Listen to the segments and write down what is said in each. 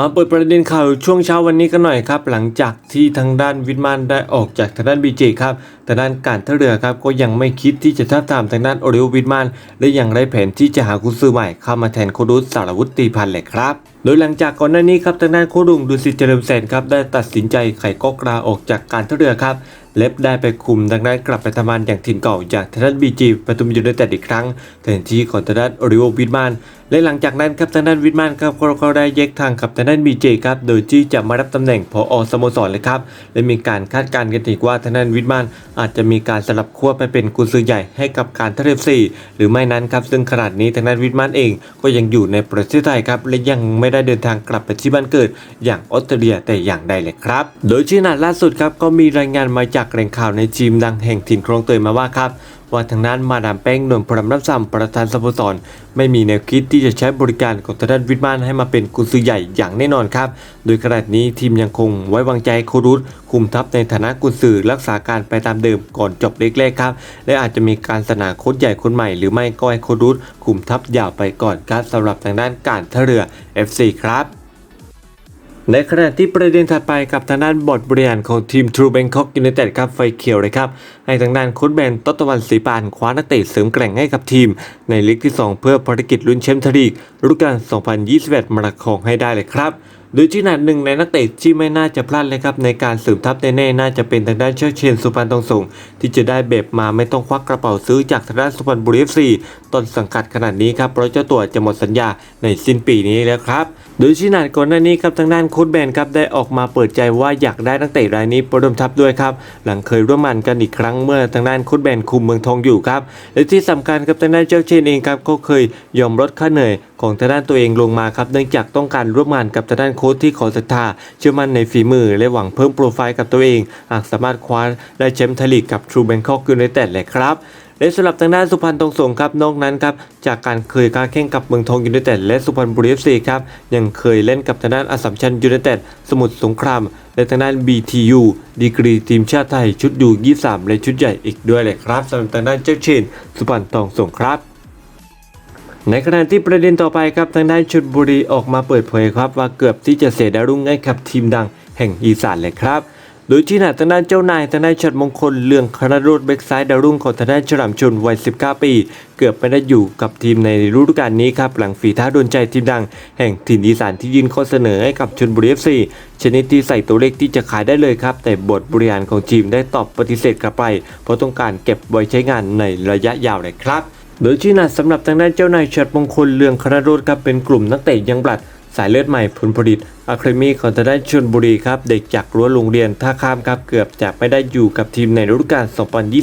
มาเปิดประเด็นข่าวช่วงเช้าวันนี้กันหน่อยครับ หลังจากที่ทางด้านวิทมานได้ออกจากทางด้านบีเจครับแต่ด้านการท่าเรือครับก็ยังไม่คิดที่จะท้าบทามทางด้านโอริโอวิทมานและยังได้แผนที่จะหากุญซือใหม่เข้ามาแทนโคดุสสารวุฒิตีพันธ์เลยครับ โดยหลังจากก่อนหน้านี้ครับทางด้านโคดุงดูสิตเจริญแสนครับได้ตัดสินใจไขก๊อกลาออกจากการท่าเรือครับ เล็บได้ไปคุมดังนั้นกลับไปทำงานอย่างถิ่นเก่าจากทางด้านบีจีปทุมยูไนเต็ดอีกครั้งแทนที่ของทางด้านโอริโอวิทมานและหลังจากนั้นครับทางด้านวิทมานครับก็ได้แยกทางกับทางด้านบีเจครับโดยที่จะมารับตำแหน่งผออสโมสรเลยครับและมีการคาดการณ์กันอีกว่าทางด้านวิทมานอาจจะมีการสลับขั้วไปเป็นกุญซือใหญ่ให้กับการท่าเรือซีหรือไม่นั้นครับซึ่งขนาดนี้ทางด้านวิทมานเองก็ยังอยู่ในประเทศไทยครับและยังไม่ได้เดินทางกลับไปที่บ้านเกิด อย่างออสเตรเลียแต่อย่างใดเลยครับ โดยที่นาดล่าสุดครับก็มีรายงานมาจากแหล่งข่าวในจีมดังแห่งถิ่นคลองเตยมาว่าครับ ว่าทางด้นมาดามแป้งนวลพรหมรับซ้ำประธานสโมสรไม่มีแนวคิดที่จะใช้บริการของทางด้านวิทมานให้มาเป็นกุญซือใหญ่อย่างแน่นอนครับ โดยขณะนี้ทีมยังคงไว้วางใจโครุตคุมทัพในฐานะกุญซือรักษาการไปตามเดิมก่อนจบเล็กแรกครับ และอาจจะมีการสนาโค้ชใหญ่คนใหม่ หรือไม่ก็ให้โครุตคุมทัพยาวไปก่อนครับสำหรับทางด้านการท่าเรือ FC ครับ ในขณะที่ประเด็นถัดไปกับทางด้านบอร์ดบริหารของทีม True Bangkok United ครับไฟเขียวเลยครับ ให้ทางด้านโค้ชแบนตตะวันศรีปานคว้านักเตะเสริมแกร่งให้กับทีม ในลีกที่ 2 เพื่อภารกิจลุ้นแชมป์ทรีกฤดูกาล2021 มาราคองให้ได้เลยครับ โดยที่หนัดหนึ่งในนักเตะที่ไม่น่าจะพลาดเลยครับในการเสริมทัพแน่ๆน่าจะเป็นทางด้านเชิดเชนสุพรรณทองสงที่จะได้แบบมาไม่ต้องควักกระเป๋าซื้อจากทางด้านสุพรรณบุรีเอฟซีต้นสังกัดขนาดนี้ครับเพราะเจ้าตัวจะหมดสัญญาในสิ้นปีนี้แล้วครับโดยที่นาดก่อนหน้านี้ครับทางด้านโค้ชแบนครับได้ออกมาเปิดใจว่าอยากได้นักเตะรายนี้ประดมทัพด้วยครับหลังเคยร่วมงานกันอีกครั้งเมื่อทางด้านโค้ชแบนคุมเมืองทองอยู่ครับและที่สำคัญครับทางด้านเจ้าเชนเองครับก็เคยยอมลดค่าเหนื่อยของทางด้านตัวเองลงมาครับเนื่องจากต้องการร่วมงานกับทางด้านโค้ชที่ขอศรัทธาเชื่อมั่นในฝีมือ และหวังเพิ่มโปรไฟล์กับตัวเองหากสามารถคว้าได้แชมป์ไทยลีกกับ True Bangkok United เลยครับและสำหรับทางด้านสุพรรณทองสงครับนอกนั้นครับจากการเคยการแข่งกับเมืองทองยูไนเต็ดและสุพรรณบุรีเอฟซีครับยังเคยเล่นกับทางด้านอสสัมชัญยูไนเต็ดสมุทรสงคราม และทางด้าน BTU ดีกรีทีมชาติไทยชุดยู23 และชุดใหญ่อีกด้วยเลยครับสำหรับทางด้านเจ้าเชนสุพรรณทองสงครับ ในขณะที่ประเด็นต่อไปครับทางด้านชลบุรีออกมาเปิดเผยครับว่าเกือบที่จะเสียดาวรุ่งให้กับทีมดังแห่งอีสานเลยครับ โดยที่หน้าทางด้านเจ้านายทางด้านชัดมงคลเลืองคณรดเบกซ้ายดารุ่งของทางด้านฉลามชนวัย 19 ปี เกือบไม่ได้อยู่กับทีมในฤดูกาลนี้ครับหลังฝีเท้าโดนใจทีมดัง แห่งถิ่นอีสานที่ยื่นข้อเสนอให้กับชนบุรีเอฟซีชนิดที่ใส่ตัวเลขที่จะขายได้เลยครับ แต่บทบริหารของทีมได้ตอบปฏิเสธกลับไป เพราะต้องการเก็บไว้ใช้งานในระยะยาวเลยครับ โดยที่นัดสำหรับทางด้านเจ้านายชัดมงคลเลืองคณรดครับเป็นกลุ่มนักเตะยังบลัดสายเลือดใหม่ผลผลิต อะคาเดมี่ของทางด้านชลบุรีครับเด็กจากรั้วโรงเรียนท่าข้ามครับเกือบจะไม่ได้อยู่กับทีมในฤดูกาล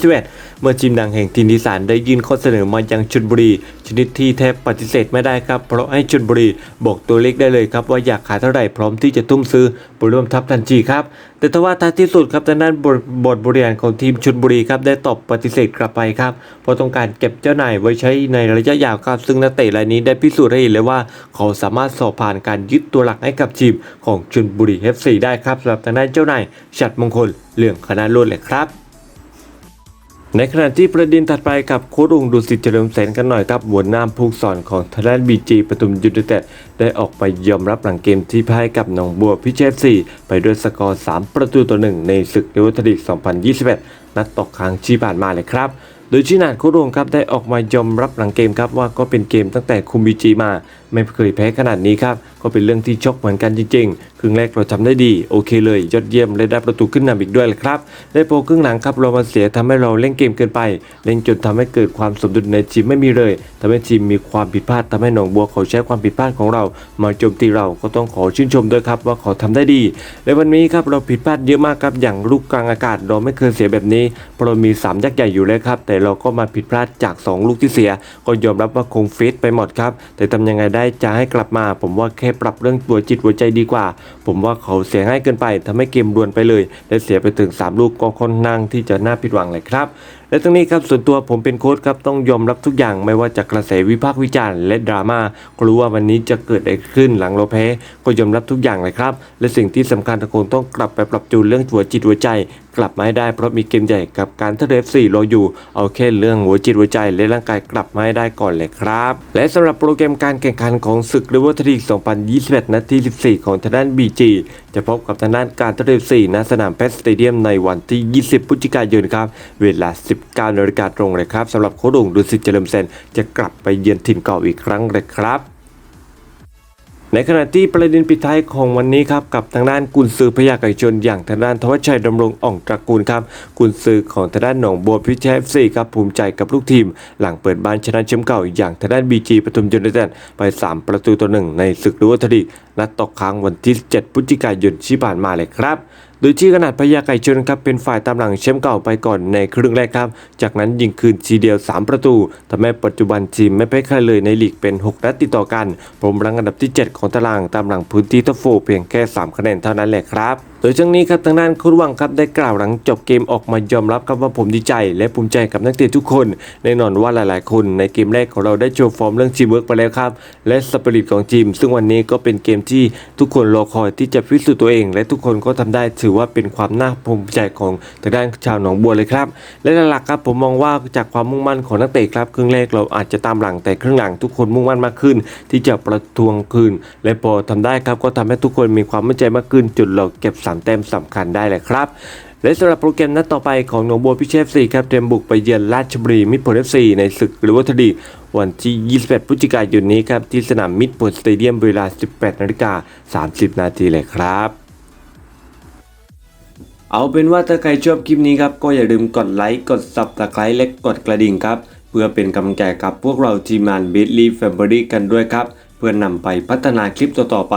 2021 เมื่อทีมดังแห่งทีมดีสานได้ยื่นข้อเสนอมายังชลบุรี ชนิดที่แทบปฏิเสธไม่ได้ครับ เพราะให้ชลบุรีบอกตัวเลขได้เลยครับว่าอยากขายเท่าไหร่พร้อมที่จะทุ่มซื้อไปร่วมทัพทันทีครับแต่ทว่าท้ายที่สุดครับทางด้านบทบทบริหารของทีมชลบุรีครับได้ตอบปฏิเสธกลับไปครับเพราะต้องการเก็บเจ้านายไว้ใช้ในระยะยาวครับซึ่งนักเตะรายนี้ได้พิสูจน์ให้เห็นเลยว่าเขาสามารถสอบผ่านการยึดตัวหลักให้กับทีมของชลบุรี FC ได้ครับสำหรับทางด้านเจ้านายฉัดมงคลเหลืองคณะโลดเลยครับในขณะที่ประเด็นถัดไปกับโค้ดองดุสิตเฉลิมแสนกันหน่อยครับหัวหน้าผู้สอนของทางด้านบีจีปทุมยูไนเต็ดได้ออกไปยอมรับหลังเกมที่พ่ายกับหนองบัวพิเชษซีไปด้วยสกอร์ 3 ประตูต่อหนึ่งในศึกเอเวอร์ตันลีก2021 นัดตกค้างที่ผ่านมาเลยครับ โดยชินาดโคดงครับได้ออกมายอมรับหลังเกมครับว่าก็เป็นเกมตั้งแต่คุมบีจีมา ไม่เคยแพ้ขนาดนี้ครับ ก็เป็นเรื่องที่ชกเหมือนกันจริงๆ ครึ่งแรกเราทำได้ดี โอเคเลย ยอดเยี่ยมและได้ประตูขึ้นนำอีกด้วยเลยครับ ได้โปรครึ่งหลังครับเรามาเสียทำให้เราเล่นเกมเกินไป เล่นจนทำให้เกิดความสมดุลในทีมไม่มีเลยทำให้ทีมมีความผิดพลาดทำให้หนองบัวเขาใช้ความผิดพลาดของเรา มาโจมตีเราก็ต้องขอชื่นชมด้วยครับว่าเขาทำได้ดี ในวันนี้ครับเราผิดพลาดเยอะมากครับอย่างลูกกลางอากาศเราไม่เคยเสียแบบนี้เพราะเรามีสามยักษ์ใหญ่อยู่แล้วครับแต่เราก็มาผิดพลาดจากสองลูกที่เสีย ก็ยอมรับว่าคงฟิตไปหมดครับแต่ทำยังไงได้จะให้กลับมา ผมว่าแค่ปรับเรื่องตัวจิตหัวใจดีกว่า ผมว่าเขาเสียง่ายเกินไปทำให้เกมรวนไปเลยและเสียไปถึง 3 ลูกก็ค่อนข้างที่จะน่าผิดหวังเลยครับ และทั้งนี้ครับส่วนตัวผมเป็นโค้ชครับต้องยอมรับทุกอย่างไม่ว่าจะกระแสวิพากษ์วิจารณ์และดราม่าก็รู้ว่าวันนี้จะเกิดอะไรขึ้นหลังเราแพ้ก็ยอมรับทุกอย่างเลยครับ และสิ่งที่สำคัญทุกคนต้องกลับไปปรับจูนเรื่องหัวจิตหัวใจ กลับมาให้ได้เพราะมีเกมใหญ่กับการท่าเรือ4รออยู่เอาแค่เรื่องหัวจิตหัวใจและร่างกายกลับมาให้ได้ก่อนเลยครับ และสำหรับโปรแกรมการแข่งขันของศึกเรเวอร์ทรี2021นัดที่ 14 ของทางด้าน BG จะพบกับทางด้านการท่าเรือ4ณสนามเพชรสเตเดียมในวันที่ 20 พฤศจิกายนครับเวลา 10 19นาฬิกาตรงเลยครับสำหรับโค้ดงดุสิตเจริญเซนจะกลับไปเยือนถิ่นเก่าอีกครั้งเลยครับในขณะที่ประเด็นปิดท้ายของวันนี้ครับกับทางด้านกุนซือพยาไก่ชนอย่างทางด้านทวัชชัยดำรงอ่องตระกูลครับกุนซือของทางด้านหนองบัวพิชเอฟซีครับภูมิใจกับลูกทีม หลังเปิดบ้านชนะแชมป์เก่าอย่างทางด้านบีจีปทุมยูไนเต็ดไป 3 ประตูต่อหนึ่งในศึกดูวัตดีนัดตกค้างวันที่ 7 พฤศจิกายนที่ผ่านมาเลยครับ โดยที่ขนาดพยาไก่ชนครับเป็นฝ่ายตามหลังแชมป์เก่าไปก่อนในครึ่งแรกครับ จากนั้นยิงคืนทีเดียว 3 ประตูทำให้ปัจจุบันทีมไม่แพ้ใครเลยในลีกเป็น 6 นัดติดต่อกันผมรังอันดับที่ 7 ของตารางตามหลังพื้นที่ทัฟโฟเพียงแค่ 3 คะแนนเท่านั้นแหละครับ โดยช่วงนี้ครับทางด้านคุณวังครับได้กล่าวหลังจบเกมออกมายอมรับครับว่าผมดีใจ และภูมิใจกับนักเตะทุกคน แน่นอนว่าหลายๆ คนในเกมแรกของเราได้โชว์ฟอร์มเรื่องทีมเวิร์กไปแล้วครับ และสปิริตของทีม ซึ่งวันนี้ก็เป็นเกมที่ทุกคนรอคอยที่จะพิสูจน์ตัวเอง และทุกคนก็ทำได้ถือว่าเป็นความน่าภูมิใจของทางด้านชาวหนองบัวเลยครับ และหลักๆครับผมมองว่าจากความมุ่งมั่นของนักเตะครับครึ่งแรกเราอาจจะตามหลังแต่ครึ่งหลังทุกคนมุ่งมั่นมากขึ้น ที่จะประท้วงคืน และพอทำได้ครับก็ทำให้ทุกคนมีความมั่นใจมากขึ้นจนเราเก็บสามแต้มสำคัญได้เลยครับและสำหรับโปรแกรมนัดต่อไปของหนองบัวพิเชฟซีครับเตรียมบุกไปเยือนราชบุรีมิตรผลเอฟซีในศึกหรือวัตดีวันที่ 28 พฤศจิกายนนี้ครับที่สนามมิตรผลสเตเดียมเวลา 18 นาฬิกา 30 นาทีเลยครับ เอาเป็นว่าถ้าใครชอบคลิปนี้ครับก็อย่าลืมกดไลค์กด subscribe และกดกระดิ่งครับ เพื่อเป็นกำลังใจกับพวกเราทีมงาน b i t l y Family กันด้วยครับ เพื่อนำไปพัฒนาคลิปต่อๆไป